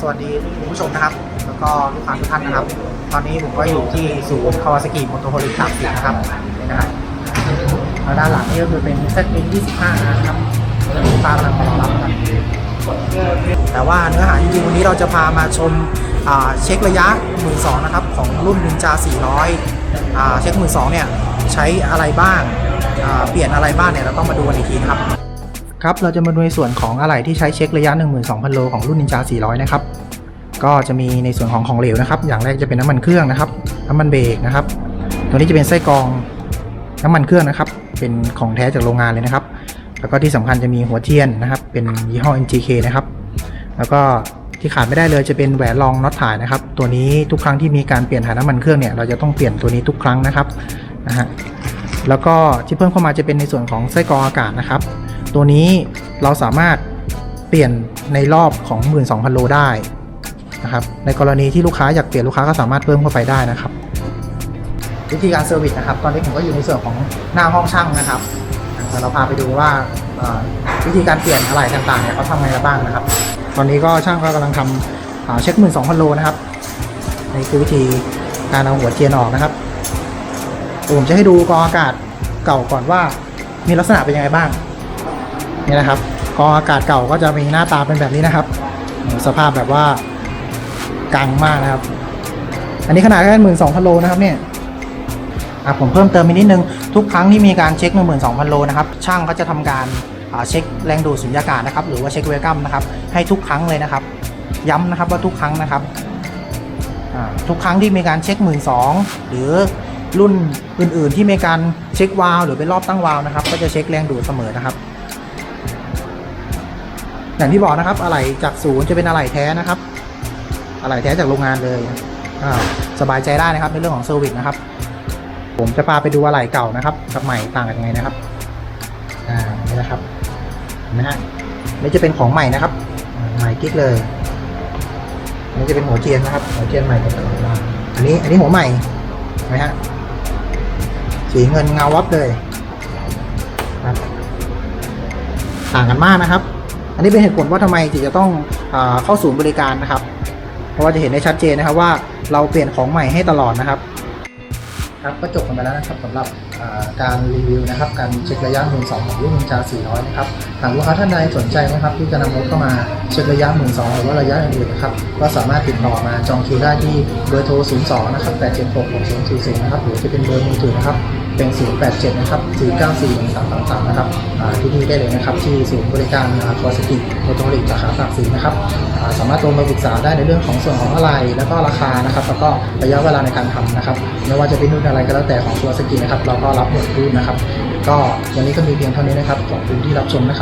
สวัสดีคุณผู้ชมนะครับ แล้วก็ลูกค้าทุกท่านนะครับ ตอนนี้ผมก็อยู่ที่ศูนย์คาวาซากิมอเตอร์โฮลิสามสิบนะครับนี่นะครับแล้วด้านหลังนี่ก็คือเป็นเซตเป็น25นะครับลูกค้ากำลังมารอรับนะครับแต่ว่าเนื้อหาจริงๆวันนี้เราจะพามาชมเช็คระยะมือสองนะครับ ของรุ่น Ninja 400 เช็คมือสองเนี่ยใช้อะไรบ้าง เปลี่ยนอะไรบ้างเนี่ยเราต้องมาดูกันอีกทีนะครับ ครับเราจะมาดูในส่วนของอะไหล่ที่ใช้เช็คระยะ 12,000 โลของรุ่น Ninja 400 นะครับ ก็จะมีในส่วนของของเหลวนะครับ อย่างแรกจะเป็นน้ำมันเครื่องนะครับ น้ำมันเบรกนะครับ ตัวนี้จะเป็นไส้กรองน้ำมันเครื่องนะครับ เป็นของแท้จากโรงงานเลยนะครับ แล้วก็ที่สำคัญจะมีหัวเทียนนะครับ เป็นยี่ห้อ NGK นะครับ แล้วก็ที่ขาดไม่ได้เลยจะเป็นแหวนรองน็อตถ่ายนะครับ ตัวนี้ทุกครั้งที่มีการเปลี่ยนถ่ายน้ำมันเครื่องเนี่ยเราจะต้องเปลี่ยนตัวนี้ทุกครั้งนะครับนะฮะ แล้วก็ที่เพิ่มเข้ามาจะเป็นในส่วนของไส้กรองอากาศนะครับ ตัวนี้เราสามารถเปลี่ยนในรอบของ 12,000 โลได้นะครับ ในกรณีที่ลูกค้าอยากเปลี่ยนลูกค้าก็สามารถเพิ่มเข้าไปได้นะครับ วิธีการเซอร์วิสนะครับ ตอนนี้ผมก็อยู่ในส่วนของหน้าห้องช่างนะครับเดี๋ยวเราพาไปดูว่าวิธีการเปลี่ยนอะไรต่างๆเนี่ยเขาทำไงกันบ้างนะครับ ตอนนี้ก็ช่างก็กำลังทำเช็ค 12,000 โลนะครับนี่คือวิธีการเอาหัวเทียนออกนะครับ ผมจะให้ดูกรองอากาศเก่าก่อนว่า มีลักษณะเป็นยังไงบ้างนี่นะครับกรองอากาศเก่าก็จะมีหน้าตาเป็นแบบนี้นะครับสภาพแบบว่ากังมากนะครับ อันนี้ขนาดแค่หมื่นสองพันโลนะครับเนี่ยผมเพิ่มเติมอีกนิดนึงทุกครั้งที่มีการเช็ค 12,000 โลนะครับช่างก็จะทำการเช็คแรงดูดสุญญากาศนะครับหรือว่าเช็คเวลกัมนะครับให้ทุกครั้งเลยนะครับ ย้ำนะครับว่าทุกครั้งนะครับทุกครั้งที่มีการเช็ค 1 2ื่นหรือ รุ่นอื่นๆที่มีการเช็ควาล์วหรือเป็นรอบตั้งวาล์วนะครับ ก็จะเช็คแรงดูดเสมอนะครับ อย่างที่บอกนะครับอะไหล่จากศูนย์จะเป็นอะไหล่แท้นะครับอะไหล่แท้จากโรงงานเลยสบายใจได้นะครับในเรื่องของเซอร์วิสนะครับ ผมจะพาไปดูอะไหล่เก่านะครับกับใหม่ต่างกันยังไงนะครับอ่านี่นะครับนไหมฮะนี่จะเป็นของใหม่นะครับ ใหม่กิ๊กเลยนนี้จะเป็นหัวเทียนนะครับหัวเทียนใหม่กับของเราอันนี้อันนี้หัวใหม่เห็นไหมฮะ สีเงินเงาวับเลยครับต่างกันมากนะครับ อันนี้เป็นเหตุผลว่าทำไมถึงจะต้องอเข้าศูนย์บริการนะครับ เพราะว่าจะเห็นได้ชัดเจนนะครับว่าเราเปลี่ยนของใหม่ให้ตลอดนะครับ ครับก็จบกันไปแล้วนะครับสำหรับการรีวิวนะครับ การเช็คระยะมือสองของรุ่นนินจา400 นะครับหากลูกค้าท่านใดสนใจนะครับ ที่จะนำรถเข้ามาเช็คระยะมือสองหรือว่าระยะอื่นๆนะครับก็สามารถติดต่อมาจองคิวได้ที่เบอร์โทร 02 นะครับ 876 6040 นะครับหรือจะเป็นเบอร์มือถือนะครับ เป็น 087 นะครับ 494 1333 นะครับที่นี่ได้เลยนะครับ ที่ศูนย์บริการคอสกิโอโตริกสาขาปากสีนะครับ สามารถโทรมาปรึกษาได้ในเรื่องของส่วนของอะไร แล้วก็ราคานะครับ แล้วก็ระยะเวลาในการทำนะครับ ไม่ว่าจะเป็นรุ่นอะไรก็แล้วแต่ของตัวสกินะครับ เราก็รับหมดรุ่นนะครับ ก็วันนี้ก็มีเพียงเท่านี้นะครับ ขอบคุณที่รับชมนะครับ